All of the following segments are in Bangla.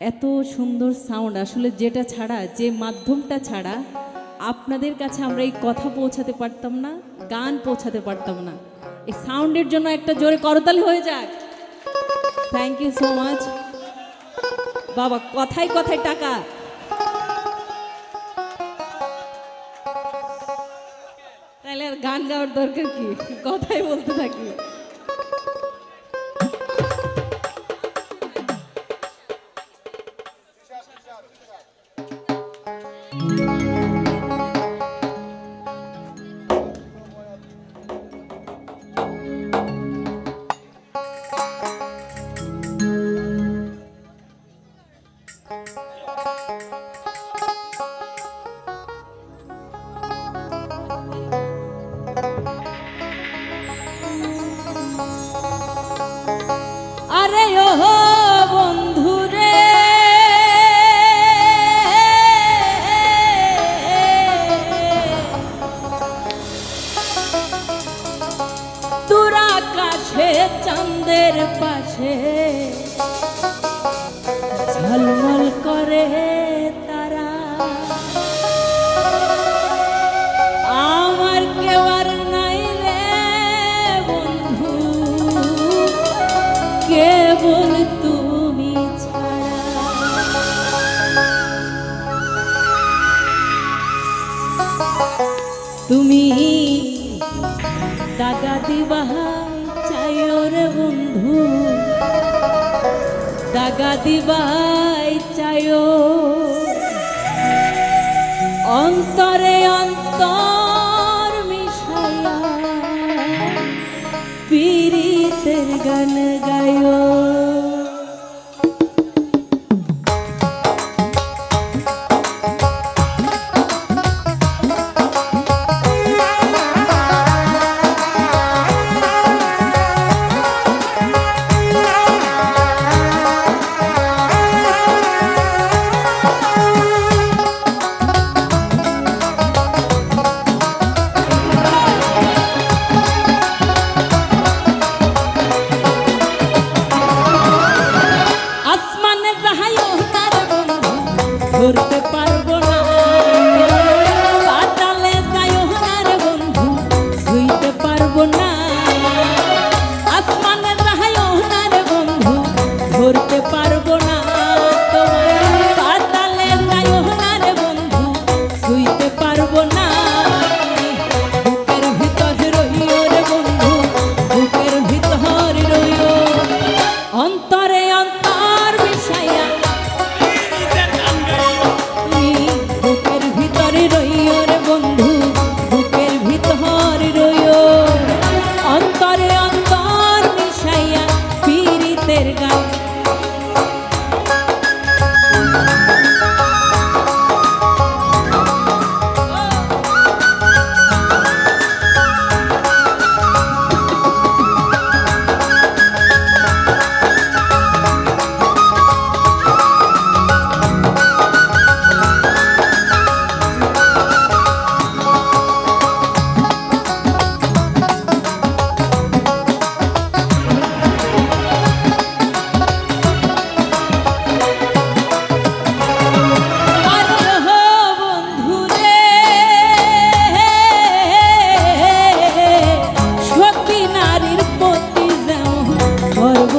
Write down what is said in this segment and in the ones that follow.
এত সুন্দর সাউন্ড আসলে যেটা ছাড়া, যে মাধ্যমটা ছাড়া আপনাদের কাছে আমরা এই কথা পৌঁছাতে পারতাম না, গান পৌঁছাতে পারতাম না। এই সাউন্ডের জন্য একটা জোরে করতালি হয়ে যাক। থ্যাংক ইউ সো মাচ বাবা, কথায় কথায় টাকা। তাহলে আর গান গাওয়ার দরকার কি? কথাই বলতে থাকি। পাশে ঝলমল দিবাই চায়। অন্তরে অন্তর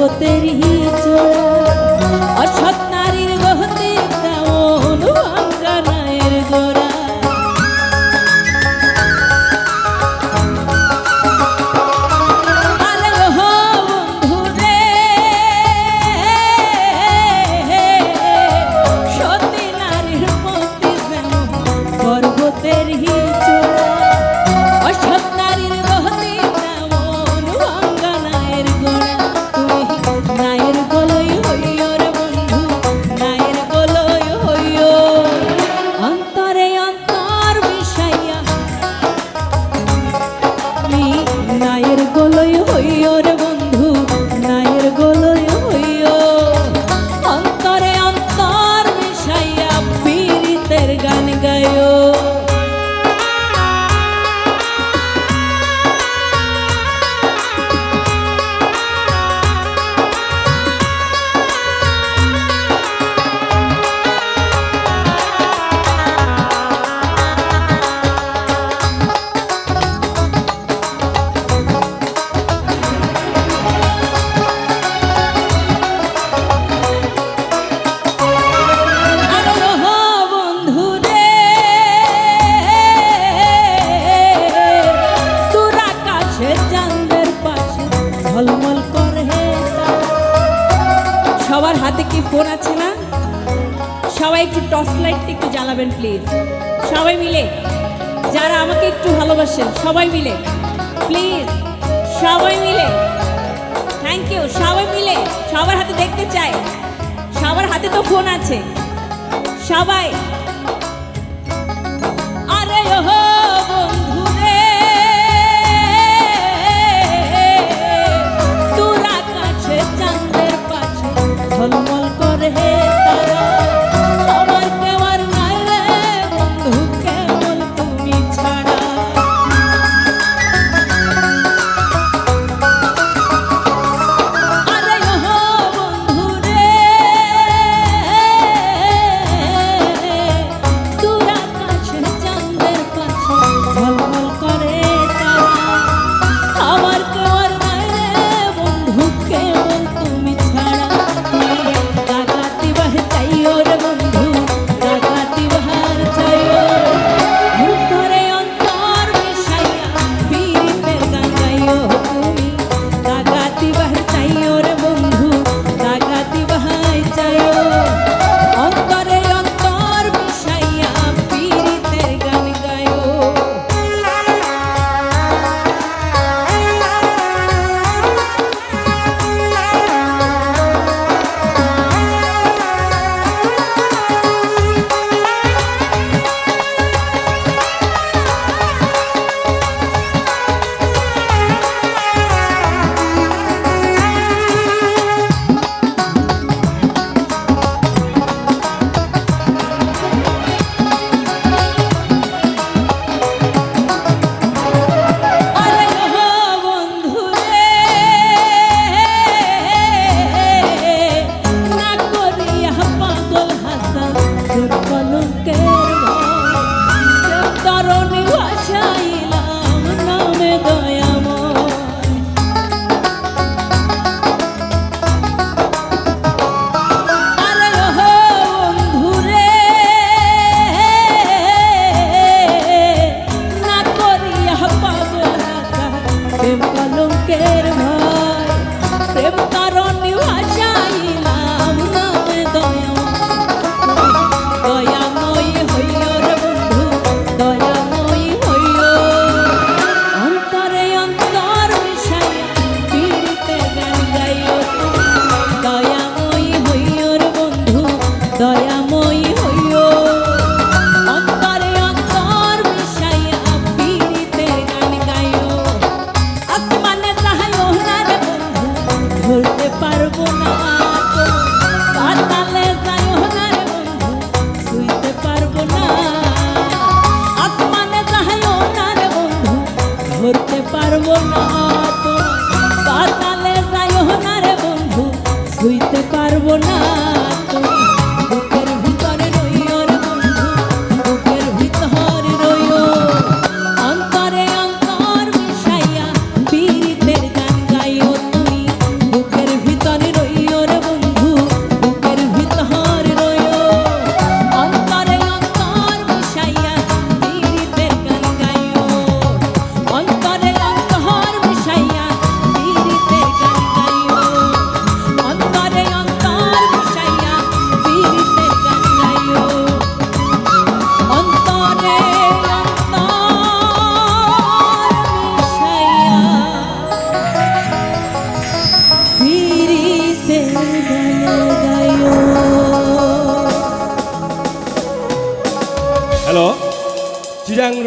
poterito 没有 ঝলমল করে সবার হাতে কি ফোন আছে না? সবাই একটু টর্চ লাইটটা একটু জ্বালাবেন, প্লিজ। সবাই মিলে, যারা আমাকে একটু ভালোবাসেন, সবাই মিলে, প্লিজ, সবাই মিলে। থ্যাংক ইউ সবাই মিলে, সবার হাতে দেখতে চাই। সবার হাতে তো ফোন আছে। সবাই না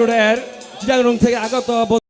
রোডের চিটাগং থেকে আগত